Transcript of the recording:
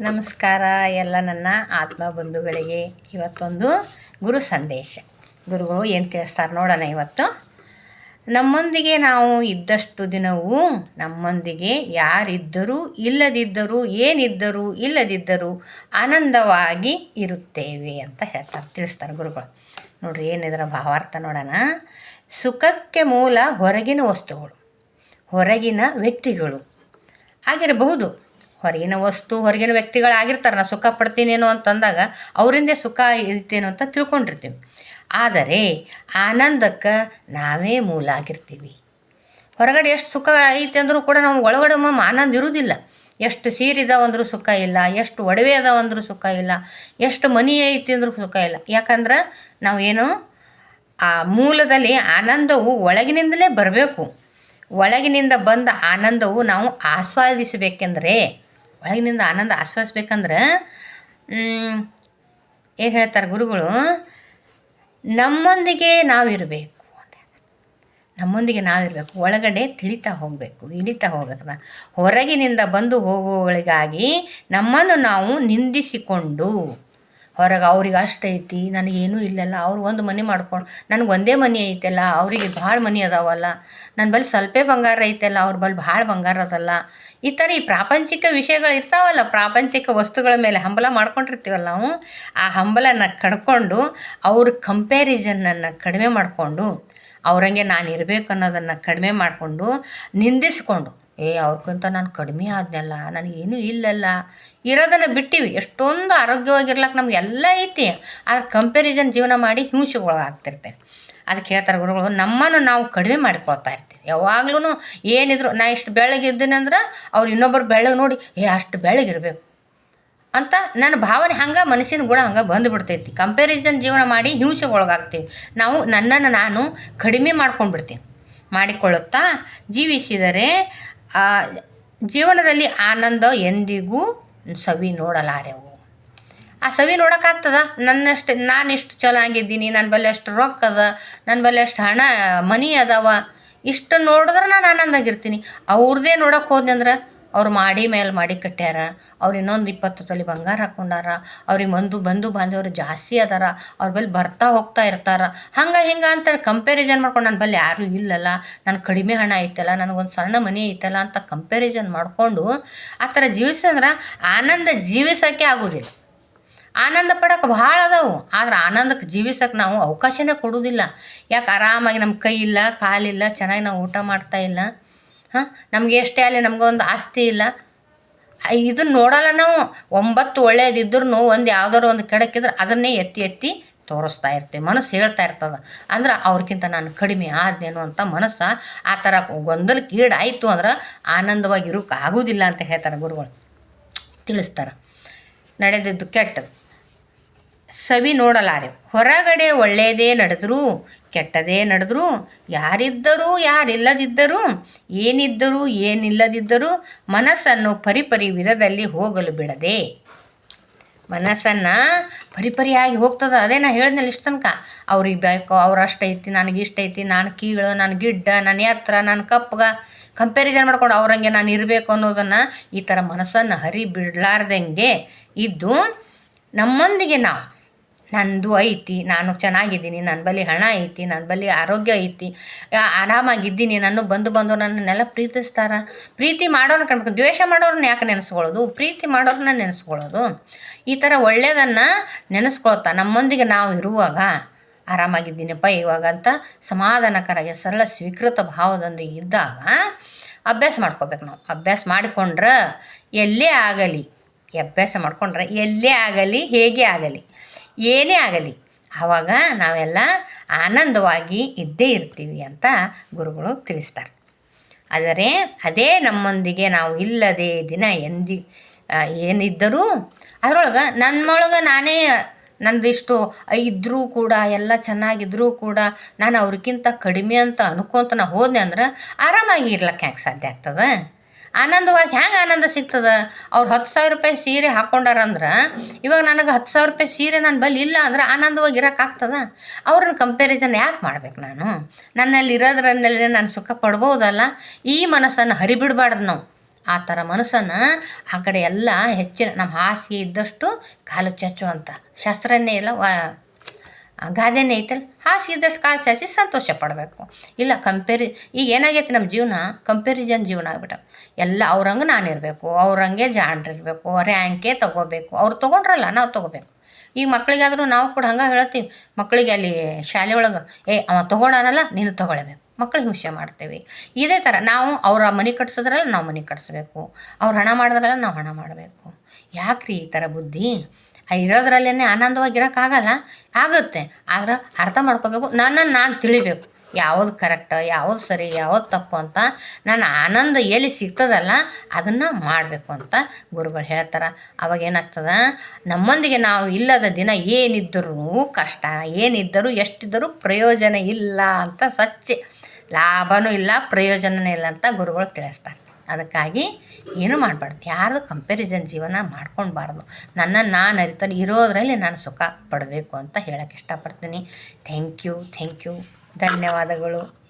ನಮಸ್ಕಾರ, ಎಲ್ಲ ನನ್ನ ಆತ್ಮ ಬಂಧುಗಳಿಗೆ ಇವತ್ತೊಂದು ಗುರು ಸಂದೇಶ. ಗುರುಗಳು ಏನು ತಿಳಿಸ್ತಾರೆ ನೋಡೋಣ ಇವತ್ತು. ನಮ್ಮೊಂದಿಗೆ ನಾವು ಇದ್ದಷ್ಟು ದಿನವೂ ನಮ್ಮೊಂದಿಗೆ ಯಾರಿದ್ದರೂ, ಇಲ್ಲದಿದ್ದರೂ, ಏನಿದ್ದರೂ, ಇಲ್ಲದಿದ್ದರೂ ಆನಂದವಾಗಿ ಇರುತ್ತೇವೆ ಅಂತ ಹೇಳ್ತಾರೆ, ತಿಳಿಸ್ತಾರೆ ಗುರುಗಳು. ನೋಡ್ರಿ ಏನಿದರ ಭಾವಾರ್ಥ ನೋಡೋಣ. ಸುಖಕ್ಕೆ ಮೂಲ ಹೊರಗಿನ ವಸ್ತುಗಳು, ಹೊರಗಿನ ವ್ಯಕ್ತಿಗಳು ಆಗಿರಬಹುದು. ಹೊರಗಿನ ವಸ್ತು ಹೊರಗಿನ ವ್ಯಕ್ತಿಗಳಾಗಿರ್ತಾರೆ ನಾ ಸುಖ ಪಡ್ತೀನೇನೋ ಅಂತಂದಾಗ ಅವರಿಂದೇ ಸುಖ ಇರ್ತೇನೋ ಅಂತ ತಿಳ್ಕೊಂಡಿರ್ತೀವಿ. ಆದರೆ ಆನಂದಕ್ಕೆ ನಾವೇ ಮೂಲ ಆಗಿರ್ತೀವಿ ಹೊರಗಡೆ ಎಷ್ಟು ಸುಖ ಐತೆ ಅಂದರೂ ಕೂಡ ನಾವು ಒಳಗಡೆ ಮಮ್ಮ ಆನಂದ ಇರುವುದಿಲ್ಲ. ಎಷ್ಟು ಸೀರಿದಾವ ಅಂದರೂ ಸುಖ ಇಲ್ಲ, ಎಷ್ಟು ಒಡವೆ ಅದಾವ ಅಂದರೂ ಸುಖ ಇಲ್ಲ, ಎಷ್ಟು ಮನಿ ಐತಿ ಅಂದರೂ ಸುಖ ಇಲ್ಲ. ಯಾಕಂದ್ರೆ ನಾವು ಏನು, ಆ ಮೂಲದಲ್ಲಿ ಆನಂದವು ಒಳಗಿನಿಂದಲೇ ಬರಬೇಕು. ಒಳಗಿನಿಂದ ಬಂದ ಆನಂದವು ನಾವು ಆಸ್ವಾದಿಸಬೇಕೆಂದರೆ ಒಳಗಿನಿಂದ ಆನಂದ ಆಸ್ವಾದಿಸ್ಬೇಕಂದ್ರೆ ಏನು ಹೇಳ್ತಾರೆ ಗುರುಗಳು? ನಮ್ಮೊಂದಿಗೆ ನಾವಿರಬೇಕು ಅಂತ ನಮ್ಮೊಂದಿಗೆ ನಾವಿರಬೇಕು. ಒಳಗಡೆ ತಿಳಿತಾ ಹೋಗಬೇಕು, ಇಳಿತಾ ಹೋಗ್ಬೇಕು ಹೊರಗಿನಿಂದ ಬಂದು ಹೋಗುವವಳಿಗಾಗಿ ನಮ್ಮನ್ನು ನಾವು ನಿಂದಿಸಿಕೊಂಡು, ಹೊರಗೆ ಅವ್ರಿಗೆ ಅಷ್ಟು ಐತಿ, ನನಗೇನೂ ಇಲ್ಲಲ್ಲ, ಅವ್ರು ಒಂದು ಮನೆ ಮಾಡ್ಕೊಂಡು, ನನಗೆ ಒಂದೇ ಮನೆ ಐತಲ್ಲ, ಅವರಿಗೆ ಭಾಳ ಮನೆ ಅದಾವಲ್ಲ ನನ್ನ ಬಳಿ ಸ್ವಲ್ಪ ಬಂಗಾರ ಐತಲ್ಲ, ಅವ್ರ ಬಳಿ ಭಾಳ ಬಂಗಾರ ಅದಲ್ಲ ಈ ಥರ ಈ ಪ್ರಾಪಂಚಿಕ ವಿಷಯಗಳು ಇರ್ತಾವಲ್ಲ, ಪ್ರಾಪಂಚಿಕ ವಸ್ತುಗಳ ಮೇಲೆ ಹಂಬಲ ಮಾಡ್ಕೊಂಡಿರ್ತೀವಲ್ಲ ನಾವು, ಆ ಹಂಬಲನ ಕಡ್ಕೊಂಡು ಅವ್ರ ಕಂಪ್ಯಾರಿಸನ್ನನ್ನು ಕಡಿಮೆ ಮಾಡಿಕೊಂಡು, ಅವ್ರಂಗೆ ನಾನು ಇರಬೇಕು ಅನ್ನೋದನ್ನು ಕಡಿಮೆ ಮಾಡಿಕೊಂಡು ನಿಂದಿಸ್ಕೊಂಡು, ಏ ಅವ್ರಿಗಿಂತ ನಾನು ಕಡಿಮೆ ಆದ್ನಲ್ಲ ನನಗೇನು ಇಲ್ಲಲ್ಲ. ಇರೋದನ್ನು ಬಿಟ್ಟಿವಿ. ಎಷ್ಟೊಂದು ಆರೋಗ್ಯವಾಗಿರ್ಲಕ್ಕೆ ನಮ್ಗೆ ಎಲ್ಲ ಐತಿ. ಆ ಕಂಪ್ಯಾರಿಸನ್ ಜೀವನ ಮಾಡಿ ಹಿಂಸೆಗೊಳಗಾಗ್ತಿರ್ತೇವೆ ಅದಕ್ಕೆ ಹೇಳ್ತಾರೆ ಗುರುಗಳು, ನಮ್ಮನ್ನು ನಾವು ಕಡಿಮೆ ಮಾಡಿಕೊಳ್ತಾ ಇರ್ತೀವಿ. ಯಾವಾಗ್ಲೂ ಏನಿದ್ರು, ನಾ ಇಷ್ಟು ಬೆಳಗಿದ್ದೀನಿ ಅಂದ್ರೆ ಅವ್ರು ಇನ್ನೊಬ್ಬರು ಬೆಳಗ್ಗೆ ನೋಡಿ, ಏ, ಅಷ್ಟು ಬೆಳಗಿರ್ಬೇಕು ಅಂತ ನನ್ನ ಭಾವನೆ ಹಂಗೆ ಮನುಷ್ಯನ ಗುಣ ಹಂಗೆ ಬಂದುಬಿಡ್ತೈತಿ ಕಂಪ್ಯಾರಿಸನ್ ಜೀವನ ಮಾಡಿ ಹಿಂಸೆಗೊಳಗಾಗ್ತೀವಿ. ನಾವು ನನ್ನನ್ನು ನಾನು ಕಡಿಮೆ ಮಾಡ್ಕೊಂಡ್ಬಿಡ್ತೀನಿ. ಮಾಡಿಕೊಳ್ಳುತ್ತಾ ಜೀವಿಸಿದರೆ ಜೀವನದಲ್ಲಿ ಆನಂದ ಎಂದಿಗೂ ಸವಿ ನೋಡಲಾರೆವು ಆ ಸವಿ ನೋಡೋಕ್ಕಾಗ್ತದ? ನನ್ನಷ್ಟು ನಾನು ಇಷ್ಟು ಚೆನ್ನಾಗಿದ್ದೀನಿ ನನ್ನ ಬಳಿ ಅಷ್ಟು ರೊಕ್ಕ ಅದ ನನ್ನ ಬಳಿ ಅಷ್ಟು ಹಣ, ಮನಿ ಅದಾವ, ಇಷ್ಟು ನೋಡಿದ್ರೆ ನಾನು ಆನಂದಾಗಿರ್ತೀನಿ. ಅವ್ರದ್ದೇ ನೋಡೋಕೆ ಹೋದ್ನಿ ಅಂದ್ರೆ ಅವ್ರು ಮಾಡಿ ಮೇಲೆ ಮಾಡಿ ಕಟ್ಟ್ಯಾರ ಅವ್ರು ಇನ್ನೊಂದು ಇಪ್ಪತ್ತು ತೊಲಿ ಬಂಗಾರ ಹಾಕೊಂಡಾರ, ಅವ್ರಿಗೆ ಮಂದು ಬಂದು ಬಾಂಧವರು ಜಾಸ್ತಿ ಅದಾರ, ಅವ್ರ ಬಳಿ ಬರ್ತಾ ಹೋಗ್ತಾ ಇರ್ತಾರ. ಹಂಗೆ ಹಿಂಗೆ ಅಂತೇಳಿ ಕಂಪ್ಯಾರಿಸನ್ ಮಾಡ್ಕೊಂಡು ನನ್ನ ಬಳಿ ಯಾರೂ ಇಲ್ಲಲ್ಲ ನನ್ನ ಕಡಿಮೆ ಹಣ ಐತಲ್ಲ, ನನಗೊಂದು ಸಣ್ಣ ಮನೆ ಐತಲ್ಲ ಅಂತ ಕಂಪ್ಯಾರಿಸನ್ ಮಾಡಿಕೊಂಡು ಆ ಥರ ಜೀವಿಸಂದ್ರೆ ಆನಂದ ಜೀವಿಸೋಕ್ಕೆ ಆಗೋದಿಲ್ಲ. ಆನಂದ ಪಡೋಕೆ ಭಾಳ ಅದಾವು. ಆದ್ರೆ ಆನಂದಕ್ಕೆ ಜೀವಿಸೋಕೆ ನಾವು ಅವಕಾಶನೇ ಕೊಡೋದಿಲ್ಲ. ಯಾಕೆ ಆರಾಮಾಗಿ ನಮ್ಮ ಕೈ ಇಲ್ಲ ಕಾಲಿಲ್ಲ ಚೆನ್ನಾಗಿ ನಾವು ಊಟ ಮಾಡ್ತಾ ಇಲ್ಲ. ಹಾಂ? ನಮ್ಗೆ ಎಷ್ಟೇ ಅಲ್ಲಿ ನಮಗೊಂದು ಆಸ್ತಿ ಇಲ್ಲ. ಇದನ್ನ ನೋಡಲ್ಲ ನಾವು. ಒಂಬತ್ತು ಒಳ್ಳೇದಿದ್ರೂ ಒಂದು ಯಾವ್ದಾದ್ರು ಒಂದು ಕೆಡಕಿದ್ರೆ ಅದನ್ನೇ ಎತ್ತಿ ಎತ್ತಿ ತೋರಿಸ್ತಾ ಇರ್ತೀವಿ ಮನಸ್ಸು ಹೇಳ್ತಾ ಇರ್ತದೆ. ಅಂದ್ರೆ ಅವ್ರಿಗಿಂತ ನಾನು ಕಡಿಮೆ ಆದ್ನೇನು ಅಂತ ಮನಸ್ಸು ಆ ಥರ ಗೊಂದಲಕ್ಕೆ ಈಡಾಯಿತು ಅಂದ್ರೆ ಆನಂದವಾಗಿ ಆಗೋದಿಲ್ಲ ಅಂತ ಹೇಳ್ತಾರೆ ಗುರುಗಳು. ತಿಳಿಸ್ತಾರೆ. ನಡೆದಿದ್ದು ಕೆಟ್ಟದ್ದು ಸವಿ ನೋಡಲಾರೆ. ಹೊರಗಡೆ ಒಳ್ಳೆಯದೇ ನಡೆದರೂ, ಕೆಟ್ಟದೇ ನಡೆದರೂ, ಯಾರಿದ್ದರೂ, ಯಾರಿಲ್ಲದಿದ್ದರೂ, ಏನಿದ್ದರೂ, ಏನಿಲ್ಲದಿದ್ದರೂ ಮನಸ್ಸನ್ನು ಪರಿಪರಿ ವಿಧದಲ್ಲಿ ಹೋಗಲು ಬಿಡದೆ. ಮನಸ್ಸನ್ನು ಪರಿಪರಿಯಾಗಿ ಹೋಗ್ತದ. ಅದೇ ನಾ ಹೇಳಿದ್ನಲ್ಲ ಇಷ್ಟು ತನಕ. ಅವ್ರಿಗೆ ಬೇಕು, ಅವ್ರು ಅಷ್ಟೈತಿ ನನಗೆ ಇಷ್ಟ ಐತಿ, ನಾನು ಕೀಳು, ನಾನು ಗಿಡ್ಡ ನನ್ನ ಎತ್ತರ ನಾನು ಕಪ್ಪಗ ಕಂಪ್ಯಾರಿಸನ್ ಮಾಡ್ಕೊಂಡು ಅವ್ರಂಗೆ ನಾನು ಇರಬೇಕು ಅನ್ನೋದನ್ನು ಈ ಥರ ಮನಸ್ಸನ್ನು ಹರಿ ಬಿಡಲಾರ್ದಂಗೆ ಇದ್ದು ನಮ್ಮೊಂದಿಗೆ ನಾವು ನಂದು ಐತಿ, ನಾನು ಚೆನ್ನಾಗಿದ್ದೀನಿ ನನ್ನ ಬಳಿ ಹಣ ಐತಿ ನನ್ನ ಬಳಿ ಆರೋಗ್ಯ ಐತಿ ಆರಾಮಾಗಿದ್ದೀನಿ, ನಾನು ಬಂದು ಬಂದು ನನ್ನನ್ನೆಲ್ಲ ಪ್ರೀತಿಸ್ತಾರ. ಪ್ರೀತಿ ಮಾಡೋರು ಕಂಡ್ಬೇಕು ದ್ವೇಷ ಮಾಡೋರನ್ನ ಯಾಕೆ ನೆನೆಸ್ಕೊಳ್ಳೋದು? ಪ್ರೀತಿ ಮಾಡೋರನ್ನ ನೆನೆಸ್ಕೊಳ್ಳೋದು. ಈ ಥರ ಒಳ್ಳೆಯದನ್ನು ನೆನೆಸ್ಕೊಳ್ತಾ, ನಮ್ಮೊಂದಿಗೆ ನಾವು ಇರುವಾಗ ಆರಾಮಾಗಿದ್ದೀನಪ್ಪ ಇವಾಗ ಅಂತ ಸಮಾಧಾನಕರಾಗಿ, ಸರಳ ಸ್ವೀಕೃತ ಭಾವದೊಂದು ಇದ್ದಾಗ ಅಭ್ಯಾಸ ಮಾಡ್ಕೋಬೇಕು ನಾವು. ಅಭ್ಯಾಸ ಮಾಡಿಕೊಂಡ್ರೆ ಎಲ್ಲೇ ಆಗಲಿ ಅಭ್ಯಾಸ ಮಾಡಿಕೊಂಡ್ರೆ ಎಲ್ಲೇ ಆಗಲಿ, ಹೇಗೆ ಆಗಲಿ ಏನೇ ಆಗಲಿ ಆವಾಗ ನಾವೆಲ್ಲ ಆನಂದವಾಗಿ ಇದ್ದೇ ಇರ್ತೀವಿ ಅಂತ ಗುರುಗಳು ತಿಳಿಸ್ತಾರೆ. ಆದರೆ ಅದೇ ನಮ್ಮೊಂದಿಗೆ ನಾವು ಇಲ್ಲದೆ ದಿನ ಎಂದಿ ಏನಿದ್ದರೂ ಅದರೊಳಗೆ ನನ್ನೊಳಗೆ ನಾನೇ ನಂದಿಷ್ಟು ಇದ್ದರೂ ಕೂಡ, ಎಲ್ಲ ಚೆನ್ನಾಗಿದ್ದರೂ ಕೂಡ ನಾನು ಅವ್ರಿಗಿಂತ ಕಡಿಮೆ ಅಂತ ಅನ್ಕೊಂತ ನಾ ಹೋದೆ ಅಂದ್ರೆ ಆರಾಮಾಗಿ ಇರ್ಲಕ್ಕೆ ಸಾಧ್ಯ ಆಗ್ತದೆ? ಆನಂದವಾಗಿ ಹ್ಯಾಂಗೆ ಆನಂದ ಸಿಗ್ತದೆ? ಅವ್ರು ಹತ್ತು ಸಾವಿರ ರೂಪಾಯಿ ಸೀರೆ ಹಾಕೊಂಡಾರಂದ್ರೆ ಇವಾಗ ನನಗೆ ಹತ್ತು ಸಾವಿರ ರೂಪಾಯಿ ಸೀರೆ ನಾನು ಬಲ್ಲಿ ಇಲ್ಲ ಅಂದ್ರೆ ಆನಂದವಾಗಿ ಇರೋಕ್ಕಾಗ್ತದ ಅವ್ರನ್ನ ಕಂಪ್ಯಾರಿಸನ್ ಯಾಕೆ ಮಾಡ್ಬೇಕು ನಾನು? ನನ್ನಲ್ಲಿ ಇರೋದ್ರಲ್ಲಿ ನಾನು ಸುಖ ಪಡ್ಬೋದಲ್ಲ? ಈ ಮನಸ್ಸನ್ನು ಹರಿಬಿಡಬಾರ್ದು ನಾವು. ಆ ಥರ ಮನಸ್ಸನ್ನು ಆ ಕಡೆ ಎಲ್ಲ ಹೆಚ್ಚಿನ ನಮ್ಮ ಹಾಸಿಗೆ ಇದ್ದಷ್ಟು ಕಾಲು ಚಚ್ಚು ಅಂತ. ಶಾಸ್ತ್ರನೇ ಇಲ್ಲ, ವಾ ಗಾದೆನೇ ಐತಲ್ಲ? ಹಾಸಿಗೆ ಇದ್ದಷ್ಟು ಕಾಲು ಚಾಚಿ ಸಂತೋಷ ಪಡಬೇಕು. ಇಲ್ಲ ಕಂಪೇರಿ ಈಗ ಏನಾಗೈತೆ ನಮ್ಮ ಜೀವನ? ಕಂಪೇರಿಜನ್ ಜೀವನ ಆಗ್ಬಿಟ್ಟ ಎಲ್ಲ ಅವ್ರಂಗೆ ನಾನು ಇರಬೇಕು ಅವ್ರಂಗೆ ಜಾಣರಿರಬೇಕು ರ್ಯಾಂಕೇ ತೊಗೋಬೇಕು. ಅವ್ರು ತೊಗೊಂಡ್ರಲ್ಲ, ನಾವು ತೊಗೋಬೇಕು. ಈಗ ಮಕ್ಕಳಿಗಾದರೂ ನಾವು ಕೂಡ ಹಂಗೆ ಹೇಳ್ತೀವಿ. ಮಕ್ಕಳಿಗೆ ಅಲ್ಲಿ ಶಾಲೆ ಒಳಗೆ, ಏ, ಅವ ತೊಗೊಳನಲ್ಲ ನೀನು ತೊಗೊಳ್ಬೇಕು. ಮಕ್ಕಳಿಗೆ ಹಿಂಸೆ ಮಾಡ್ತೀವಿ. ಇದೇ ಥರ ನಾವು ಅವ್ರ ಮನೆ ಕಟ್ಸಿದ್ರಲ್ಲ, ನಾವು ಮನೆ ಕಟ್ಸ್ಬೇಕು. ಅವ್ರು ಹಣ ಮಾಡಿದ್ರಲ್ಲ, ನಾವು ಹಣ ಮಾಡಬೇಕು. ಯಾಕ್ರಿ ಈ ಥರ ಬುದ್ಧಿ? ಇರೋದ್ರಲ್ಲೇ ಆನಂದವಾಗಿರೋಕ್ಕಾಗಲ್ಲ, ಆಗುತ್ತೆ. ಆದ್ರೆ ಅರ್ಥ ಮಾಡ್ಕೋಬೇಕು. ನನ್ನನ್ನು ನಾನು ತಿಳಿಬೇಕು. ಯಾವುದು ಕರೆಕ್ಟ್ ಯಾವುದು ಸರಿ, ಯಾವುದು ತಪ್ಪು ಅಂತ ನಾನು ಆನಂದ ಎಲ್ಲಿ ಸಿಗ್ತದಲ್ಲ ಅದನ್ನು ಮಾಡಬೇಕು ಅಂತ ಗುರುಗಳು ಹೇಳ್ತಾರೆ. ಅವಾಗ ಏನಾಗ್ತದ? ನಮ್ಮೊಂದಿಗೆ ನಾವು ಇಲ್ಲದ ದಿನ ಏನಿದ್ದರೂ ಕಷ್ಟ, ಏನಿದ್ದರೂ ಎಷ್ಟಿದ್ದರೂ ಪ್ರಯೋಜನ ಇಲ್ಲ ಅಂತ ಸ್ವಚ್ಛ. ಲಾಭನೂ ಇಲ್ಲ ಪ್ರಯೋಜನವೂ ಇಲ್ಲ ಅಂತ ಗುರುಗಳು ತಿಳಿಸ್ತಾರೆ. ಅದಕ್ಕಾಗಿ ಏನೂ ಮಾಡಬಾರ್ದು. ಯಾರ್ದು ಕಂಪ್ಯಾರಿಸನ್ ಜೀವನ ಮಾಡ್ಕೊಳ್ಬಾರ್ದು. ನನ್ನ ನಾನು ಅರಿತಲ್ಲಿ ಇರೋದರಲ್ಲಿ ನಾನು ಸುಖ ಪಡಬೇಕು ಅಂತ ಹೇಳಕ್ಕೆ ಇಷ್ಟಪಡ್ತೀನಿ. ಥ್ಯಾಂಕ್ ಯು ಥ್ಯಾಂಕ್ ಯು ಧನ್ಯವಾದಗಳು.